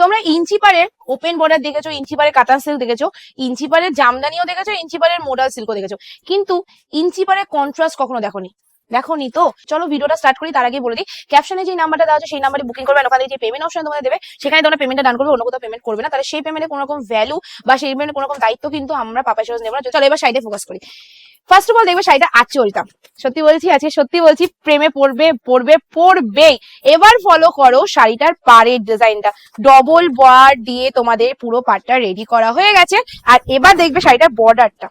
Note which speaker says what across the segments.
Speaker 1: তোমরা ইঞ্চি পারের open border দেখেছ, ইঞ্চি পারের কাতান সিল্ক দেখেছ, ইঞ্চি পারের জামদানিও দেখেছ, ইঞ্চি পারের মোডাল সিল্কও দেখেছ। কিন্তু ইঞ্চি পারের কন্ট্রাস্ট কখনো দেখোনি। দেখোনি তো? চলো ভিডিওটা স্টার্ট করি, তার আগে বলে দিই ক্যাপশনে যে নাম্বারটা দেওয়া আছে, সেই নাম্বারে বুকিং করবেন ওখানে যে পেমেন্ট অপশন তোমাদের দেবে, সেখানে তোমরা পেমেন্টটা ডান করবে, অন্য কোথাও পেমেন্ট করবে না। তাহলে সেই পেমেন্টে কোনো রকম ভ্যালু বা সেই পেমেন্টে কোনো রকম দায়িত্ব কিন্তু আমরা পাপা সহজ নেব না। চলো এবার সাইডে ফোকাস করি। ফার্স্ট অফ অল দেখবে শাড়িটা আঁচলটা সত্যি বলছি আজকে সত্যি বলছি, প্রেমে পড়বে পড়বে, পড়বেই। এবার ফলো করো শাড়িটার পাড়ের ডিজাইনটা ডবল বার দিয়ে তোমাদের পুরো পাড়টা রেডি করা হয়ে গেছে। আর এবার দেখবে শাড়িটার বর্ডারটা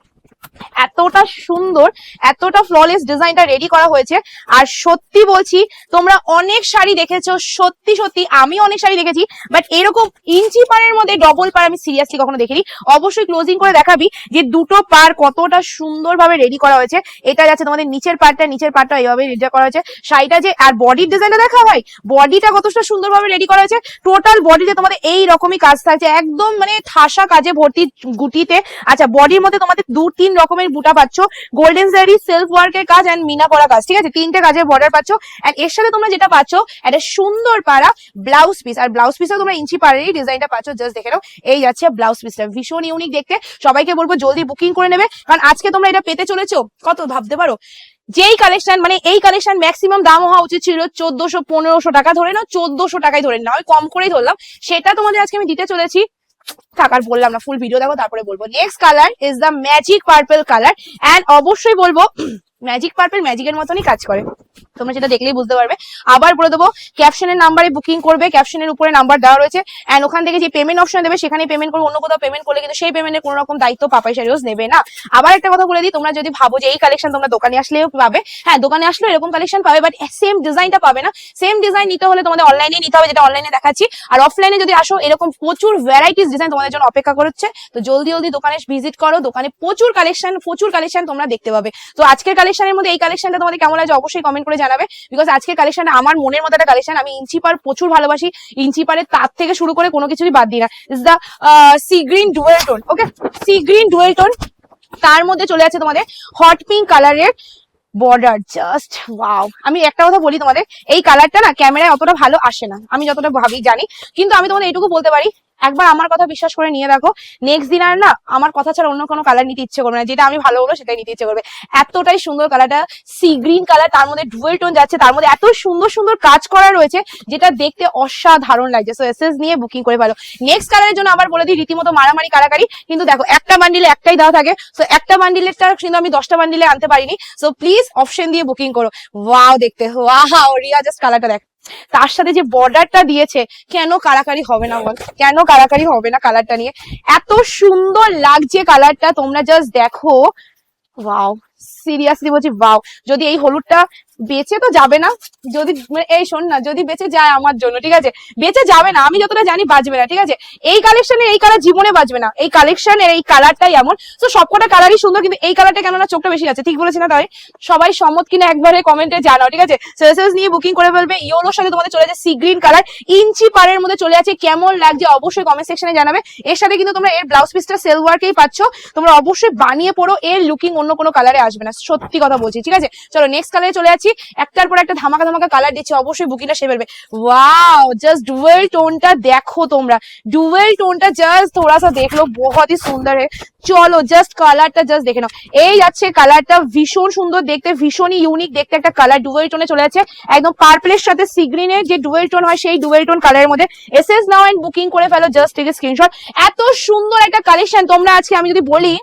Speaker 1: এতটা সুন্দর, এতটা ফ্ললেস ডিজাইনটা রেডি করা হয়েছে। আর সত্যি বলছি, তোমরা অনেক শাড়ি দেখেছ, সত্যি সত্যি আমি অনেক শাড়ি দেখেছি বাট এরকম ইঞ্চি পাড়ের মধ্যে ডবল পার আমি সিরিয়াসলি কখনো দেখিনি। অবশ্যই ক্লোজিং করে দেখাবি যে দুটো পার কতটা সুন্দরভাবে রেডি করা হয়েছে। এটা যাচ্ছে তোমাদের নিচের পার্টটা নিচের পার্টটা এইভাবে রেডি করা হয়েছে। শাড়িটা যে, আর বডির ডিজাইনটা দেখা হয়? বডিটা কতটা সুন্দরভাবে রেডি করা হয়েছে? টোটাল বডিতে তোমাদের এই রকমই কাজ থাকছে। একদম মানে ঠাসা কাজে ভর্তি গুটিতে। আচ্ছা বডির মধ্যে তোমাদের দু তিন রকমের বুটা পাচ্ছ। গোল্ডেন জারি সেলফ ওয়ার্কের কাজ এন্ড মিনা করা কাজ, ঠিক আছে? তিনটে কাজের বর্ডার পাচ্ছ। এন্ড এর সাথে তোমরা যেটা পাচ্ছ, একটা সুন্দর পাড়া ব্লাউজ পিস আর ব্লাউজ পিসে তোমরা ইঞ্চি পাড়েরই ডিজাইনটা পাচ্ছ। জাস্ট দেখে নাও, এই যাচ্ছে ব্লাউজ পিসটা ভীষণ ইউনিক দেখতে। সবাইকে বলব জলদি বুকিং করে নেবে। কারণ আজকে তোমরা এটা পেতে চলেছো। কত ভাবতে পারো? যেই কালেকশন মানে এই কালেকশন ম্যাক্সিমাম দাম হওয়া উচিত ছিল চোদ্দশো পনেরোশো টাকা। ধরে নাও, চোদ্দশো টাকায় ধরে নাও কম করেই ধরলাম। সেটা তোমাদের আজকে আমি দিতে চলেছি। থাকার বললাম না ফুল ভিডিও দেখো, তারপরে বলব। Next colour is the magic purple colour and অবশ্যই বলব ম্যাজিক পার্পল ম্যাজিকের মতনই কাজ করে। তোমরা সেটা দেখলেই বুঝতে পারবে। আবার বলে দেবো ক্যাপশনের নাম্বারে বুকিং করবে ক্যাপশনের উপরে নাম্বার দেওয়া রয়েছে। অ্যান্ড ওখান থেকে যে পেমেন্ট অপশন দেবে, সেখানে পেমেন্ট করবে, অন্য কোথাও পেমেন্ট করলে কিন্তু সেই পেমেন্টের কোনো রকম দায়িত্ব পাপাই শাড়িওস নেবে না। আবার একটা কথা বলে দিই, তোমরা যদি ভাবো যে এই কালেকশন তোমরা দোকানে আসলেও পাবে হ্যাঁ দোকানে আসলেও এরকম কালেকশন পাবে বাট সেম ডিজাইনটা পাবে না। সেম ডিজাইন নিতে হলে তোমাদের অনলাইনে নিতে হবে, যেটা অনলাইনে দেখাচ্ছি। আর অফলাইনে যদি আসো, এরকম প্রচুর ভ্যারাইটিস ডিজাইন তোমাদের জন্য অপেক্ষা করছে। তো জলদি জলদি দোকানে ভিজিট করো, দোকানে প্রচুর কালেকশন প্রচুর কালেকশন তোমরা দেখতে পাবে। তো আজকের কালেকশনের মধ্যে এই কালেকশনটা তোমাদের কেমন লাগে অবশ্যই কমেন্ট করে জানাবে বিকজ আজকের কালেকশনটা আমার মনের মতো একটা কালেকশন আমি ইঞ্চি পার প্রচুর ভালোবাসি। ইঞ্চিপারের তার থেকে শুরু করে কোনো কিছুই বাদ দিই না। Is the sea green dual tone okay sea green dual tone তার মধ্যে চলে আছে তোমাদের হট পিঙ্ক কালারের বর্ডার জাস্ট ওয়াও আমি একটা কথা বলি তোমাদের, এই কালারটা না ক্যামেরায় অতটা ভালো আসে না, আমি যতটা ভাবি জানি। কিন্তু আমি তোমাদের এইটুকু বলতে পারি একবার আমার কথা বিশ্বাস করে নিয়ে দেখো। নেক্সট দিন আর না, আমার কথা ছাড়া অন্য কোনো কালার নিতে ইচ্ছে করবে না। যেটা আমি ভালো হলো সেটাই নিতে ইচ্ছে করবে। এতটাই সুন্দর কালারটা সি গ্রিন কালার তার মধ্যে ডুয়েল টোন যাচ্ছে, তার মধ্যে এত সুন্দর সুন্দর কাজ করা রয়েছে, যেটা দেখতে অসাধারণ লাগছে। সো এসএস নিয়ে বুকিং করে ভালো নেক্সট কালারের জন্য আবার বলে দিই, রীতিমতো মারামারি, কারাকারি। কিন্তু দেখো, একটা বান্ডিলে একটাই দেওয়া থাকে। সো একটা বান্ডিলেরটা কিন্তু আমি দশটা বান্ডিলে আনতে পারিনি। সো প্লিজ অপশন দিয়ে বুকিং করো। ওয়াও দেখতে। ওয়াও রিয়া জাস্ট কালারটা দেখ। তার সাথে যে বর্ডারটা দিয়েছে, কেন কারাকারি হবে না বল? কেন কারাকারি হবে না কালারটা নিয়ে? এত সুন্দর লাগছে কালারটা, তোমরা জাস্ট দেখো। ওয়াও সিরিয়াসলি বলছি ওয়াও যদি এই হলুদটা বেঁচে তো যাবে না। যদি, এই শোন না, যদি বেঁচে যায় আমার জন্য, ঠিক আছে? বেঁচে যাবে না, আমি যতটা জানি বাঁচবে না, ঠিক আছে? এই কালেকশনে এই কালার জীবনে বাঁচবে না। এই কালেকশনের এই কালারটাই এমন। তো সবকটা কালারই সুন্দর, কিন্তু এই কালারটা কেন না চোখটা বেশি আছে ঠিক বলেছি না তাই? সবাই সম্মত কিনা একবারে কমেন্টে জানাও, ঠিক আছে? সেলসেস নিয়ে বুকিং করে ফেলবে। ইয়োলোর সাথে তোমাদের চলে যাচ্ছে সি গ্রিন কালার ইঞ্চি পারের মধ্যে চলে আছে, কেমন লাগছে অবশ্যই কমেন্ট সেকশনে জানাবে। এর সাথে কিন্তু তোমরা এর ব্লাউজ পিসটা সেল ওয়ার্কেই পাচ্ছ। তোমরা অবশ্যই বানিয়ে পড়ো, এর লুকিং অন্য কোনো কালারে আসবে না। সত্যি কথা বলছি, ঠিক আছে? চলো নেক্সট কালারে চলে যাচ্ছি। একটার পর একটা ধামাকা ধামাকা কালার দিচ্ছে, অবশ্যই বুকিংটা সে ফেলবে। ওয়াও জাস্ট ডুয়েল টোনটা দেখো তোমরা। ডুয়েল টোনটা জাস্ট থোড়া সা দেখল, বহুত ही সুন্দর है চলো জাস্ট কালারটা জাস্ট দেখে নাও। এই যাচ্ছে কালারটা ভীষণ সুন্দর দেখতে, ভীষণই ইউনিক দেখতে একটা কালার ডুয়েল টোনে চলে যাচ্ছে। একদম পার্পলের সাথে সিগ্রিনের যে ডুয়েল টোন হয়, সেই ডুয়েল টোন কালারের মধ্যে এসএস নাও এন্ড বুকিং করে ফেলো জাস্ট টেক স্ক্রিনশট এত সুন্দর একটা কালেকশন তোমরা আজকে, আমি যদি বলি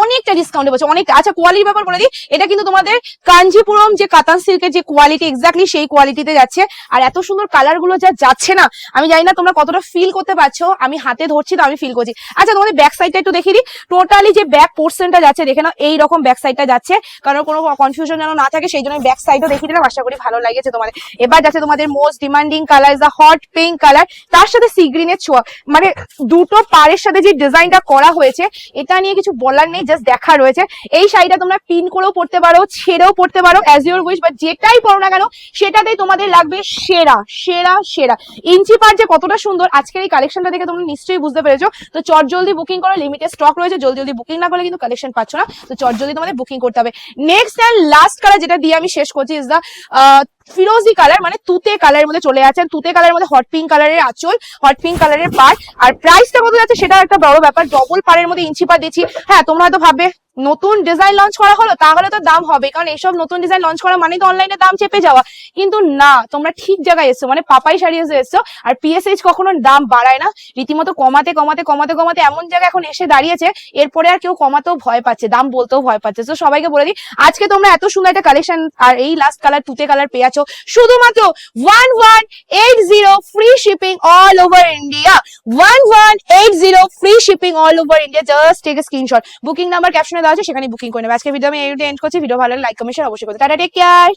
Speaker 1: অনেকটা ডিসকাউন্টে পাচ্ছ অনেক আচ্ছা কোয়ালিটির ব্যাপার বলে দিই। এটা কিন্তু তোমাদের কাঞ্জিপুরম যে কাতান সিল্কের যে কোয়ালিটি এক্স্যাক্টলি সেই কোয়ালিটিতে যাচ্ছে। আর এত সুন্দর কালারগুলো যা যাচ্ছে না, আমি জানি না তোমরা কতটা ফিল করতে পারছ। আমি হাতে ধরছি তো আমি ফিল করছি। আচ্ছা তোমাদের ব্যাক সাইডটা একটু দেখিয়ে দিই। টোটালি যে ব্যাক পোর্শনটা যাচ্ছে, দেখে নাও এই রকম ব্যাক সাইডটা যাচ্ছে। কারণ কোনো কনফিউশন যেন না থাকে, সেই জন্য ব্যাক সাইডও দেখিয়ে দিলাম। আশা করি ভালো লাগেছে তোমাদের। এবার যাচ্ছে তোমাদের most demanding colour is the hot pink colour তার সাথে সি গ্রিনের ছোঁয়া। মানে দুটো পাড়ের সাথে যে ডিজাইনটা করা হয়েছে, এটা নিয়ে কিছু বলার নেই জাস্ট দেখা রয়েছে। এই শাড়িটা তোমরা পিন করেও পড়তে পারো, ছেড়েও পড়তে পারো অ্যাজ ইউর উইশ বা যেটাই পড়ো না কেন, সেটাতেই তোমাদের লাগবে সেরা সেরা সেরা। ইঞ্চি পার যে কতটা সুন্দর, আজকের এই কালেকশনটা দেখে তোমরা নিশ্চয়ই বুঝতে পেরেছ। তো চট জলদি বুকিং করো লিমিটেড স্টক রয়েছে, জলদি জলদি বুকিং না করলে কিন্তু কালেকশন পাচ্ছ না। তো চট জলদি তোমাদের বুকিং করতে হবে। নেক্সট অ্যান্ড লাস্ট কালার যেটা দিয়ে আমি শেষ করছি ইজ দা ফিরোজি কালার মানে তুতে কালারের মধ্যে চলে যাচ্ছে তুতে কালারের মধ্যে হট পিঙ্ক কালারের আঁচল হট পিঙ্ক কালারের পার। আর প্রাইসটা কত যাচ্ছে সেটা একটা বড় ব্যাপার। ডবল পারের মধ্যে ইঞ্চি পার দিচ্ছি। হ্যাঁ তোমরা হয়তো ভাববে। নতুন ডিজাইন লঞ্চ করা হলো, তাহলে তো দাম হবে। কারণ এইসব নতুন ডিজাইন লঞ্চ করা মানে তো অনলাইনে দাম চেপে যাওয়া। কিন্তু না, তোমরা ঠিক জায়গায় এসছো মানে পাপাই শাড়ি এসে এসছো, আর পিএসএইচ কখনো দাম বাড়ায় না। রীতিমতো কমাতে কমাতে কমাতে কমাতে এমন জায়গায় এখন এসে দাঁড়িয়েছে, এরপরে আর কেউ কমাতেও ভয় পাচ্ছে, দাম বলতেও ভয় পাচ্ছে। তো সবাইকে বলে দিই, আজকে তোমরা এত সুন্দর একটা কালেকশন আর এই লাস্ট কালার তুতে কালার পেয়ে আছো। শুধুমাত্র one one eight zero free shipping all over India one one eight zero free shipping all over India just take screenshot booking number ক্যাপশনে দেওয়া আছে সেখানে বুকিং করে নেবে। আজকে ভিডিও আমি এই এন্ড করছি। ভিডিও ভালো লাইক কমেন্ট অবশ্যই করতে। Tata take care